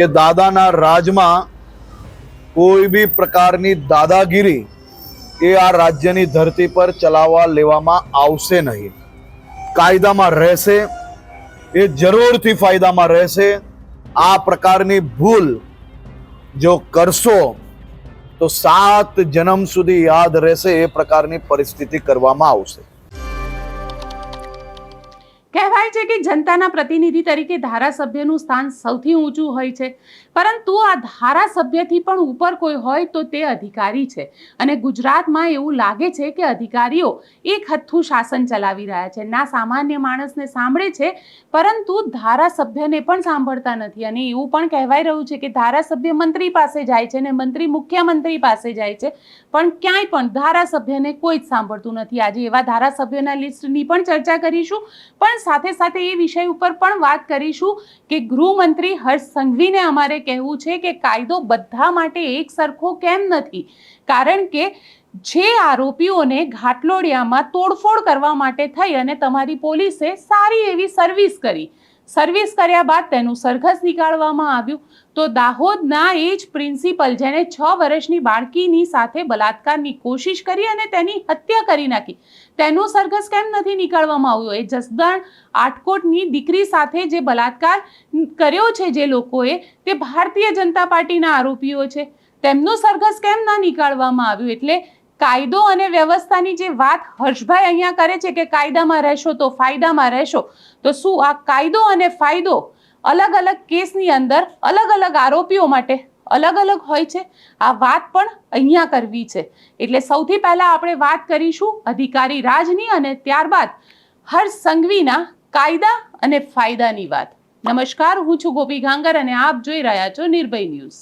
કે દાદાના રાજમાં કોઈ બી પ્રકારની દાદાગીરી એ આ રાજ્યની ધરતી પર ચલાવવા લેવામાં આવશે નહીં. કાયદામાં રહેશે, એ જરૂરથી ફાયદામાં રહેશે. આ પ્રકારની ભૂલ જો કરશો, તો સાત જન્મ સુધી યાદ રહેશે, એ પ્રકારની પરિસ્થિતિ કરવામાં આવશે. કહેવાય છે કે જનતાના પ્રતિનિધિ તરીકે ધારાસભ્યનું સ્થાન સૌથી ઊંચું હોય છે. પરંતુ આ ધારાસભ્યથી પણ ઉપર કોઈ હોય તો તે અધિકારી છે. અને ગુજરાતમાં એવું લાગે છે કે અધિકારીઓ એક હથ્થું શાસન ચલાવી રહ્યા છે. ના સામાન્ય માણસને સાંભળે છે, પરંતુ ધારાસભ્યને પણ સાંભળતા નથી. અને એવું પણ કહેવાય રહ્યું છે કે ધારાસભ્ય મંત્રી પાસે જાય છે અને મંત્રી મુખ્યમંત્રી પાસે જાય છે. પણ ક્યાંય પણ ધારાસભ્યને કોઈ જ સાંભળતું નથી. આજે એવા ધારાસભ્યોના લિસ્ટની પણ ચર્ચા કરીશું. પણ સાથે સાથે એ વિષય ઉપર પણ વાત કરીશું કે ગૃહમંત્રી હર્ષ સંઘવીને અમારે કહેવું છે કે કાયદો બધા માટે એક સરખો કેમ નથી? કારણ કે જે આરોપીઓને ઘાટલોડિયામાં તોડફોડ કરવા માટે થઈ અને તમારી પોલીસે સારી એવી સર્વિસ કરી સર્વિસ કર્યા બાદ તેનું સરઘસ નીકાળવામાં આવ્યું. તો દાહોદના એ જ પ્રિન્સિપલ જેને છ વર્ષની બાળકીની સાથે બલાત્કારની કોશિશ કરી અને તેની હત્યા કરી નાખી. તેનું સરઘસ કેમ નથી નીકાળવામાં આવ્યું? એ જસદણ આટકોટની દીકરી સાથે જે બલાત્કાર કર્યો છે જે લોકોએ, તે ભારતીય જનતા પાર્ટીના આરોપીઓ છે. તેમનું સરઘસ કેમ ના નીકાળવામાં આવ્યું? એટલે કાયદો અને વ્યવસ્થાની જે વાત હર્ષભાઈ અહીંયા કરે છે કે કાયદામાં રહેશો તો ફાયદામાં રહેશો, તો શું આ કાયદો અને ફાયદો અલગ અલગ કેસની અંદર અલગ અલગ આરોપીઓ માટે અલગ અલગ હોય છે? આ વાત પણ અહીંયા કરવી છે. એટલે સૌથી પહેલાં આપણે વાત કરીશું અધિકારી રાજની અને ત્યારબાદ હર્ષ સંઘવીના કાયદા અને ફાયદાની વાત. નમસ્કાર, હું છું ગોપી ગાંગર અને આપ જોઈ રહ્યા છો નિર્ભય ન્યૂઝ.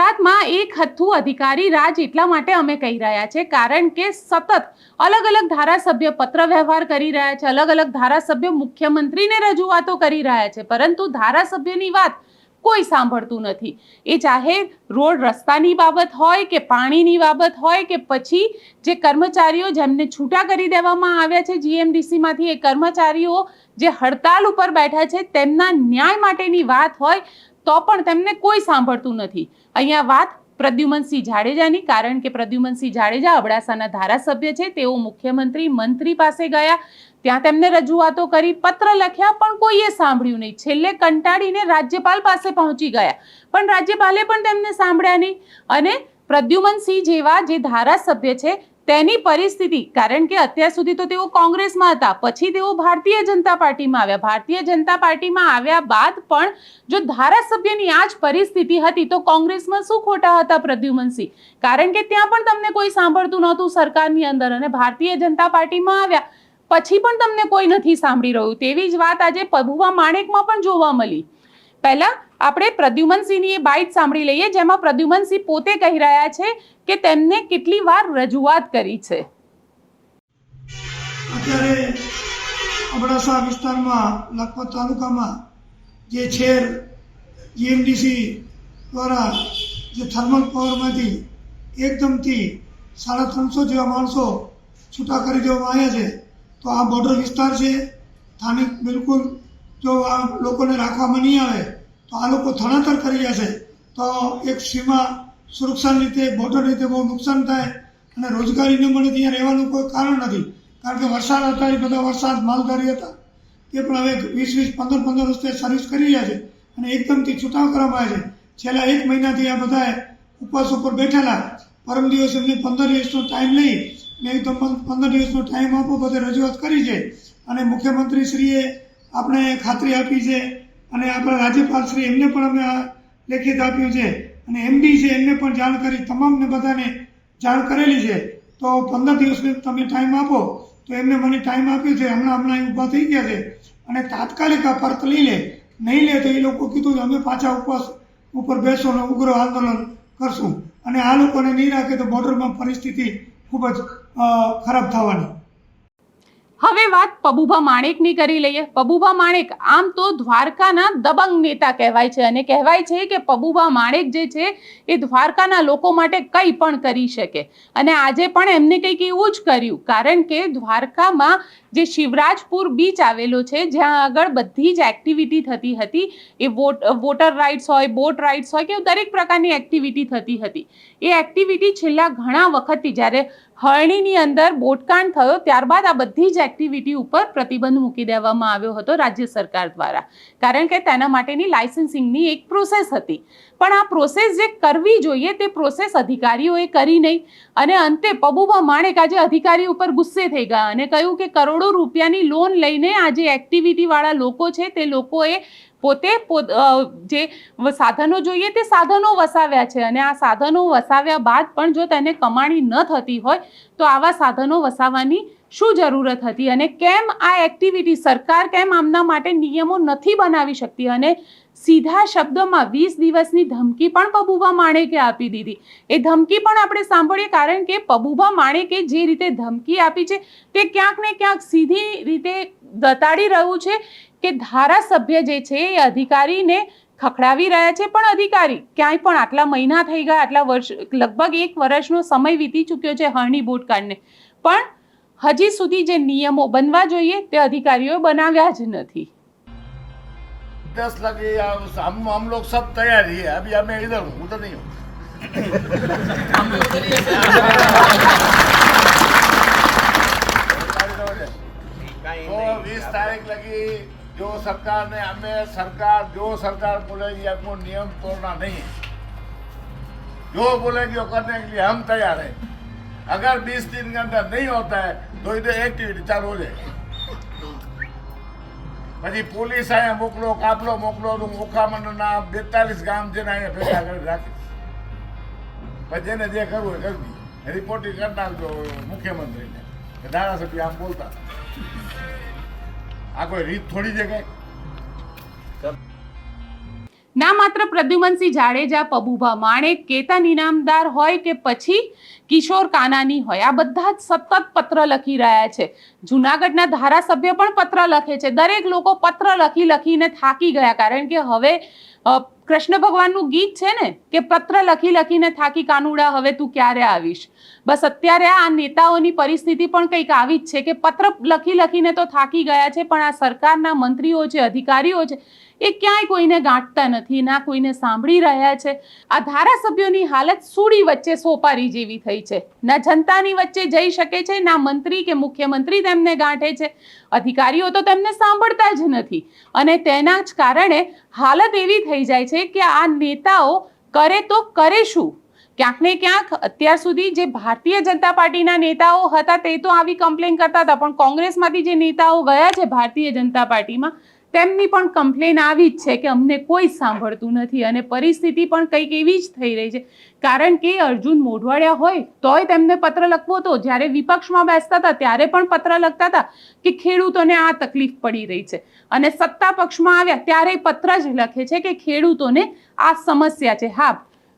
ગુજરાતમાં એક હથ્થું અધિકારી રાજ એટલા માટે અમે કહી રહ્યા છે, કારણ કે સતત અલગ અલગ ધારાસભ્ય પત્ર વ્યવહાર કરી રહ્યા છે, અલગ અલગ ધારાસભ્ય મુખ્યમંત્રીને રજૂઆતો કરી રહ્યા છે, પરંતુ ધારાસભ્યની વાત કોઈ સાંભળતું નથી. એ ચાહે રોડ રસ્તાની બાબત હોય કે પાણીની બાબત હોય કે પછી જે કર્મચારીઓ જેમને છૂટા કરી દેવામાં આવ્યા છે જીએમડીસીમાંથી, એ કર્મચારીઓ જે હડતાલ ઉપર બેઠા છે, તેમના ન્યાય માટેની વાત હોય તો પણ તેમને કોઈ સાંભળતું નથી. અહીંયા વાત પ્રદ્યુમનસિંહ જાડેજાની, કારણ કે પ્રદ્યુમનસિંહ જાડેજા અબડાસાના ધારાસભ્ય છે, તેઓ મુખ્યમંત્રી, મંત્રી પાસે ગયા. ત્યાં તેમને રજૂઆતો કરી, પત્ર લખ્યા, પણ કોઈએ સાંભળ્યું નહીં. છેલ્લે કંટાળીને રાજ્યપાલ પાસે પહોંચી ગયા. પણ રાજ્યપાલે પણ તેમને સાંભળ્યા નહીં. અને પ્રદ્યુમનસિંહ જેવા જે ધારાસભ્ય છે તેની પરિસ્થિતિ, કારણ કે અત્યાર સુધી તો તેઓ કોંગ્રેસમાં હતા. પછી તેઓ ભારતીય જનતા પાર્ટીમાં આવ્યા. ભારતીય જનતા પાર્ટીમાં આવ્યા બાદ પણ જો ધારાસભ્યની આ જ પરિસ્થિતિ હતી, તો કોંગ્રેસમાં શું ખોટા હતા, પ્રદ્યુમનસિંહ? કારણ કે ત્યાં પણ તમને કોઈ સાંભળતું નહોતું સરકારની અંદર અને ભારતીય જનતા પાર્ટીમાં આવ્યા. પછી પણ તમને કોઈ નથી સાંભળી રહ્યું. તેવી જ વાત આજે પભુવા માણેકમાં પણ જોવા મળી. પહેલા આપણે પ્રદ્યુમનસિંહની એ બાઇટ સાંભળી લઈએ, જેમાં પ્રદ્યુમનસિંહ પોતે કહી રહ્યા છે કે તેમને કેટલી વાર રજૂઆત કરી છે. અત્યારે અબડાસા વિસ્તારમાં, લખપત તાલુકામાં જે છેર જીએમડીસી દ્વારા જે થર્મલ પાવરમાંથી એકદમથી સાડા ત્રણસો જેવા માણસો છૂટા કરી દેવામાં આવ્યા છે. તો આ બોર્ડર વિસ્તાર છે. સ્થાનિક બિલકુલ જો આ લોકોને રાખવામાં નહીં આવે, તો આ લોકો થણાતર કરી જશે તો એક સીમા સુરક્ષાની રીતે, બોર્ડર રીતે બહુ નુકસાન થાય અને રોજગારી ન મળે ત્યાં રહેવાનું કોઈ કારણ નથી. કારણ કે વરસાદ હતા એ બધા વરસાદ માલધારી હતા. તે પણ હવે વીસ વીસ, પંદર પંદર વર્ષથી સર્વિસ કરી રહ્યા છે અને એકદમથી છૂટાવ કરવામાં આવે છે. છેલ્લા એક મહિનાથી આ બધા ઉપવાસ ઉપર બેઠેલા. પરમ દિવસ એમને પંદર દિવસનો ટાઈમ લઈ મેં એકદમ પંદર દિવસનો ટાઈમ આપો, બધે રજૂઆત કરી છે. અને મુખ્યમંત્રીશ્રીએ આપણે ખાતરી આપી છે અને આપણા રાજ્યપાલશ્રી એમને પણ અમે આ લેખિત આપ્યું છે અને એમડી છે એમને પણ જાણ કરી તમામને બધાને જાણ કરેલી છે. તો પંદર દિવસની તમે ટાઈમ આપો, તો એમને મને ટાઈમ આપ્યો છે, હમણાં હમણાં ઊભા થઈ ગયા છે. અને તાત્કાલિક આ પરત લઈ લે, નહીં લે તો એ લોકો કીધું અમે પાછા ઉપવાસ ઉપર બેસો અને ઉગ્ર આંદોલન કરશું. અને આ લોકોને નહીં રાખે તો બોર્ડરમાં પરિસ્થિતિ ખૂબ જ ખરાબ થવાની. હવે વાત પબુભા માણેકની કરી લઈએ. પબુભા માણેક આમ તો દ્વારકાના દબંગ નેતા કહેવાય છે અને કહેવાય છે કે પબુભા માણેક જે છે એ દ્વારકાના લોકો માટે કંઈ પણ કરી શકે. અને આજે પણ એમને કંઈક એવું જ કર્યું. કારણ કે દ્વારકામાં જે શિવરાજપુર બીચ આવેલો છે, જ્યાં આગળ બધી જ એક્ટિવિટી થતી હતી. એ વોટ, વોટર રાઇડ્સ હોય, બોટ રાઇડ્સ હોય કે દરેક પ્રકારની એક્ટિવિટી થતી હતી. એ એક્ટિવિટી છેલ્લા ઘણા વખતથી જ્યારે હરણીની અંદર બોટકાંડ થયો, ત્યારબાદ આ બધી જ એક્ટિવિટી ઉપર પ્રતિબંધ મૂકી દેવામાં આવ્યો હતો રાજ્ય સરકાર દ્વારા. કારણ કે તેના માટેની લાયસન્સિંગની એક પ્રોસેસ હતી. પણ આ પ્રોસેસ જે કરવી જોઈએ તે પ્રોસેસ અધિકારીઓએ કરી નહીં. અને અંતે પબુભા માણેક આજે અધિકારી ઉપર ગુસ્સે થઈ ગયા અને કહ્યું કે કરોડો રૂપિયાની લોન લઈને આ જે એક્ટિવિટીવાળા લોકો છે તે લોકોએ પોતે જે સાધનો જોઈએ તે સાધનો વસાવ્યા છે. અને આ સાધનો વસાવ્યા બાદ પણ જો તેને કમાણી ન થતી હોય, તો આવા સાધનો વસાવવાની શું જરૂરત હતી? અને કેમ આ એક્ટિવિટી સરકાર કેમ આમના માટે નિયમો નથી બનાવી શકતી? અને સીધા શબ્દોમાં વીસ દિવસની ધમકી પણ પબુભા માણેકે આપી દીધી. એ ધમકી પણ આપણે સાંભળીએ કારણ કે પબુભા માણેકે જે રીતે ધમકી આપી છે, તે ક્યાંક ને ક્યાંક સીધી રીતે દતાડી રહ્યું છે. કે ધારાસભ્ય જે છે એ અધિકારીને ખખડાવી રહ્યા છે પણ અધિકારી ક્યાંય પણ આટલા મહિના થઈ ગયા આટલા વર્ષ લગભગ એક વર્ષનો સમય વીતી ચૂક્યો છે હરણી બોટકાંડને પણ હજી સુધી જે નિયમો બનવા જોઈએ તે અધિકારીઓ બનાવ્યા જ નથી. દસ લગે હમ હમ લોગ સબ તૈયાર હે અભી હમે ઇધર હું ઉધર નહીં હું. વીસ તારીખ લગી बीस तारीख लगी जो सरकार ने हमें सरकार जो सरकार बोलेगी हमको नियम तोड़ना नहीं है जो बोलेगी वो करने के लिए हम तैयार हैं अगर 20 दिन के अंदर नहीं होता है तो इधर एक्टिविटी चालू हो जाएगी પછી પોલીસ અહીંયા મોકલો કાફલો મોકલો તો મુખામંડળના બેતાલીસ ગામ છે ને અહીંયા ભેગા કરી રાખીશ પછી જેને જે કરવું એ કરવી રિપોર્ટિંગ કરી નાખજો મુખ્યમંત્રીને કે ધારાસભ્ય આમ બોલતા આ કોઈ રીત થોડી છે કઈ? ના માત્ર પ્રદ્યુમનસિંહ જાડેજા, પબુભા માણેક, કેતન ઇનામદાર હોય કે પછી કિશોર કાનાની હોય, આ બધા જ સતત પત્ર લખી રહ્યા છે. જુનાગઢના ધારાસભ્ય પણ પત્ર લખે છે. દરેક લોકો પત્ર લખી લખીને થાકી ગયા, કારણ કે હવે કૃષ્ણ ભગવાનનું ગીત છે ને, કે પત્ર લખી લખીને થાકી કાનુડા, હવે તું ક્યારે આવીશ? બસ અત્યારે આ નેતાઓની પરિસ્થિતિ પણ કંઈક આવી જ છે કે પત્ર લખી લખીને તો થાકી ગયા છે, પણ આ સરકારના મંત્રીઓ છે, અધિકારીઓ છે એ ક્યાંય કોઈને ગાંઠતા નથી, ના કોઈને સાંભળી રહ્યા છે. આ ધારાસભ્યોની હાલત સૂડી વચ્ચે સોપારી જેવી થઈ છે. ના જનતાની વચ્ચે જઈ શકે છે, ના મંત્રી કે મુખ્યમંત્રી તેમને ગાંઠે છે. અધિકારીઓ તો તેમને સાંભળતા જ નથી. અને તેના જ કારણે હાલત એવી થઈ જાય છે કે આ નેતાઓ કરે તો કરે શું? ક્યાંક ને ક્યાંક અત્યાર સુધી જે ભારતીય જનતા પાર્ટીના નેતાઓ હતા તે તો આવી કમ્પ્લેન કરતા હતા, પણ કોંગ્રેસમાંથી જે નેતાઓ ગયા છે ભારતીય જનતા પાર્ટીમાં તેમની પણ કમ્પ્લેન આવી જ છે કે અમને કોઈ સાંભળતું નથી અને પરિસ્થિતિ પણ કંઈક એવી જ થઈ રહી છે. કારણ કે અર્જુન મોઢવાડિયા હોય તોય તેમને પત્ર લખવો હતો. જ્યારે વિપક્ષમાં બેસતા હતા ત્યારે પણ પત્ર લખતા હતા કે ખેડૂતોને આ તકલીફ પડી રહી છે. અને સત્તા પક્ષમાં આવ્યા ત્યારે પત્ર જ લખે છે કે ખેડૂતોને આ સમસ્યા છે. હા,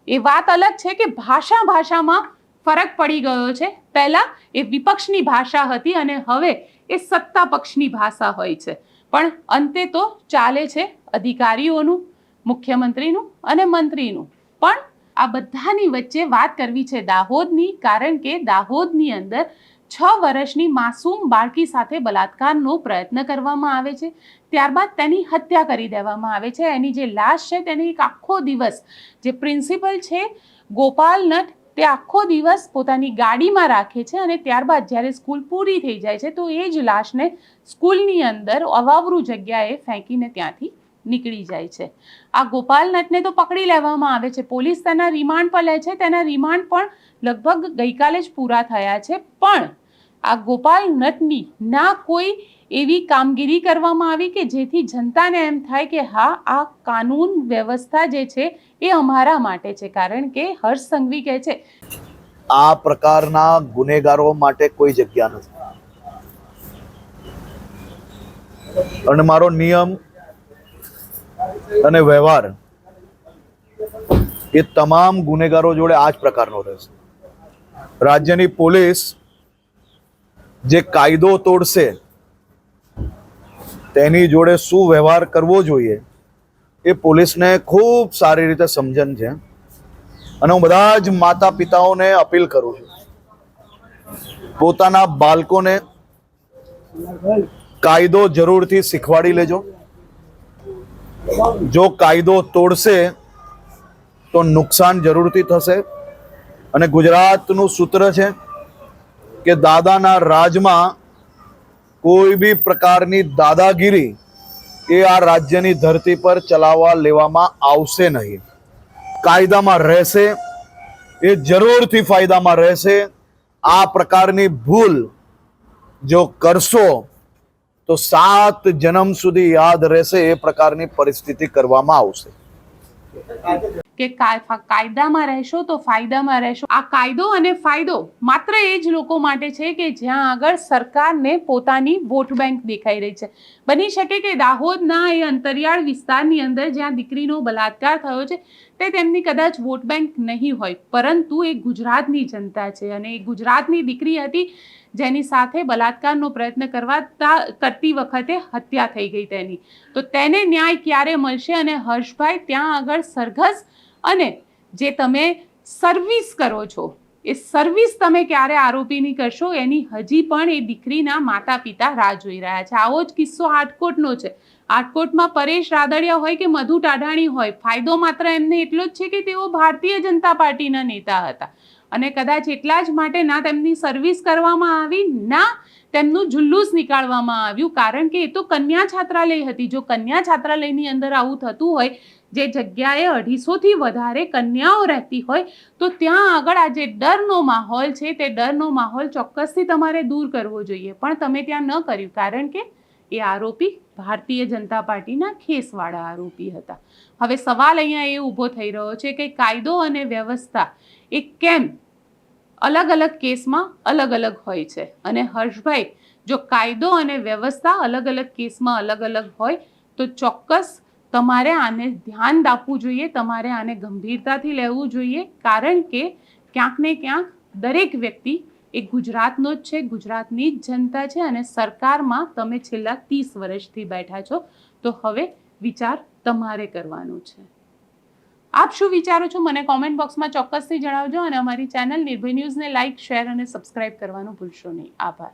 એ વાત અલગ છે કે ભાષા ભાષામાં ફરક પડી ગયો છે. પહેલાં એ વિપક્ષની ભાષા હતી અને હવે એ સત્તા પક્ષની ભાષા હોય છે. પણ અંતે તો ચાલે છે અધિકારીઓનું, મુખ્યમંત્રીનું અને મંત્રીનું. પણ આ બધાની વચ્ચે વાત કરવી છે દાહોદની, કારણ કે દાહોદની અંદર છ વર્ષની માસૂમ બાળકી સાથે બલાત્કારનો પ્રયત્ન કરવામાં આવે છે. ત્યારબાદ તેની હત્યા કરી દેવામાં આવે છે. એની જે લાશ છે તેને એક આખો દિવસ જે પ્રિન્સિપલ છે ગોપાલ નટ તે આખો દિવસ પોતાની ગાડીમાં રાખે છે અને ત્યારબાદ જ્યારે સ્કૂલ પૂરી થઈ જાય છે, તો એ જ લાશને સ્કૂલની અંદર અવાવરું જગ્યાએ ફેંકીને ત્યાંથી નીકળી જાય છે. આ ગોપાલનટને તો પકડી લેવામાં આવે છે. પોલીસ તેના રિમાન્ડ પર લે છે. તેના રિમાન્ડ પણ લગભગ ગઈકાલે જ પૂરા થયા છે. પણ આ ગોપાલનટની ના કોઈ એવી કામગીરી કરવામાં આવી કે જેથી જનતાને એમ થાય કે હા, આ કાનૂન વ્યવસ્થા જે છે એ અમારા માટે છે. કારણ કે હર્ષ સંઘવી કહે છે, આ પ્રકારના ગુનેગારો માટે કોઈ જગ્યા નથી. અને મારો નિયમ અને વ્યવહાર એ તમામ ગુનેગારો જોડે આ જ પ્રકારનો રહેશે. રાજ્યની પોલીસ જે કાયદો તોડશે તેની જોડે શું વ્યવહાર કરવો જોઈએ એ પોલીસને ખૂબ સારી રીતે સમજણ છે. અને હું બધા જ માતા પિતાઓને અપીલ કરું છું. પોતાના બાળકોને કાયદો જરૂરથી શીખવાડી લેજો. જો કાયદો તોડશે તો નુકસાન જરૂરથી થશે. અને ગુજરાતનું સૂત્ર છે કે દાદાના રાજમાં કોઈ બી પ્રકારની દાદાગીરી એ આ રાજ્યની ધરતી પર ચલાવવા લેવામાં આવશે નહીં. કાયદામાં રહેશે, એ જરૂરથી ફાયદામાં રહેશે. આ પ્રકારની ભૂલ જો કરશો, તો સાત જન્મ સુધી યાદ રહેશે, એ પ્રકારની પરિસ્થિતિ કરવામાં આવશે. કે કાયદામાં રહેશો તો ફાયદામાં રહેશો. આ કાયદો અને ફાયદો માત્ર એ જ લોકો માટે છે કે જ્યાં આગળ સરકારને પોતાની વોટ બેંક દેખાઈ રહી છે. બની શકે કે દાહોદના એ અંતરિયાળ વિસ્તારની અંદર જ્યાં દીકરીનો બલાત્કાર થયો છે, તે તેમની કદાચ વોટ બેંક નહીં હોય, પરંતુ એ ગુજરાતની જનતા છે અને એ ગુજરાતની દીકરી હતી જેની સાથે બલાત્કારનો પ્રયત્ન કરવા તા- કરતી વખતે હત્યા થઈ ગઈ તેની. તો તેને ન્યાય ક્યારે મળશે અને હર્ષભાઈ, ત્યાં આગળ સરઘસ અને જે તમે સર્વિસ કરો છો એ સર્વિસ તમે ક્યારે આરોપીની કરશો? એની હજી પણ એ દીકરીના માતા પિતા રાહ જોઈ રહ્યા છે. આવો જ કિસ્સો હાટકોટનો છે. હાટકોટમાં પરેશ રાદડિયા હોય કે મધુ ટાઢાણી હોય, ફાયદો માત્ર એમને એટલો જ છે કે તેઓ ભારતીય જનતા પાર્ટીના નેતા હતા. અને કદાચ એટલા જ માટે ના તેમની સર્વિસ કરવામાં આવી, ના તેમનું જુલ્લુસ નીકાળવામાં આવ્યું. કારણ કે એ તો કન્યા છાત્રાલય હતી. જો કન્યા છાત્રાલયની અંદર આવું થતું હોય જે જગ્યાએ અઢીસોથી વધારે કન્યાઓ રહેતી હોય, તો ત્યાં આગળ આ જે ડરનો માહોલ છે, તે ડરનો માહોલ ચોક્કસથી તમારે દૂર કરવો જોઈએ. પણ તમે ત્યાં ન કર્યું, કારણ કે એ આરોપી ભારતીય જનતા પાર્ટીના ખેસવાળા આરોપી હતા. હવે સવાલ અહીંયા એ ઊભો થઈ રહ્યો છે કે કાયદો અને વ્યવસ્થા એ કેમ અલગ અલગ કેસમાં અલગ અલગ હોય છે? અને હર્ષભાઈ, જો કાયદો અને વ્યવસ્થા અલગ અલગ કેસમાં અલગ અલગ હોય, તો ચોક્કસ તમારે આને ધ્યાન આપવું જોઈએ, તમારે આને ગંભીરતાથી લેવું જોઈએ, કારણ કે ક્યાંક ને ક્યાંક દરેક વ્યક્તિ એ ગુજરાતનો જ છે, ગુજરાતની જ જનતા છે અને સરકારમાં તમે છેલ્લા ત્રીસ વર્ષથી બેઠા છો. તો હવે વિચાર તમારે કરવાનો છે. આપ શું વિચારો છો? મને કોમેન્ટ બોક્સમાં ચોક્કસથી જણાવજો અને અમારી ચેનલ નિર્ભય ન્યૂઝને લાઇક શેર અને સબસ્ક્રાઇબ કરવાનું ભૂલશો નહીં. આભાર.